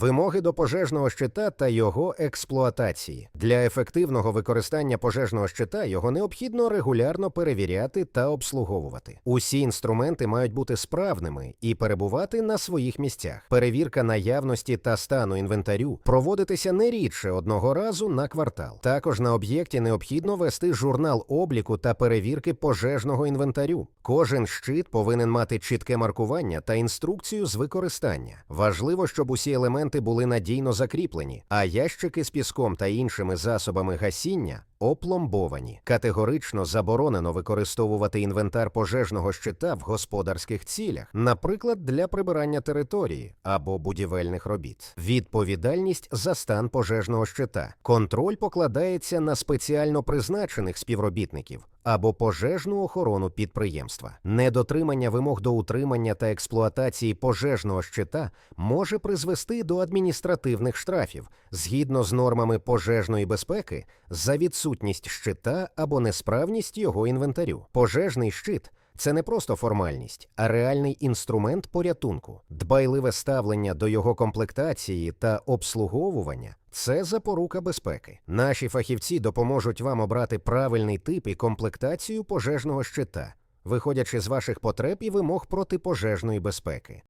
Вимоги до пожежного щита та його експлуатації. Для ефективного використання пожежного щита його необхідно регулярно перевіряти та обслуговувати. Усі інструменти мають бути справними і перебувати на своїх місцях. Перевірка наявності та стану інвентарю проводитися не рідше одного разу на квартал. Також на об'єкті необхідно вести журнал обліку та перевірки пожежного інвентарю. Кожен щит повинен мати чітке маркування та інструкцію з використання. Важливо, щоб усі елементи були надійно закріплені, а ящики з піском та іншими засобами гасіння опломбовані. Категорично заборонено використовувати інвентар пожежного щита в господарських цілях, наприклад, для прибирання території або будівельних робіт. Відповідальність за стан пожежного щита. Контроль покладається на спеціально призначених співробітників або пожежну охорону підприємства. Недотримання вимог до утримання та експлуатації пожежного щита може призвести до адміністративних штрафів згідно з нормами пожежної безпеки за відсутність щита або несправність його інвентарю. Пожежний щит. Це не просто формальність, а реальний інструмент порятунку. Дбайливе ставлення до його комплектації та обслуговування це запорука безпеки. Наші фахівці допоможуть вам обрати правильний тип і комплектацію пожежного щита, виходячи з ваших потреб і вимог протипожежної безпеки.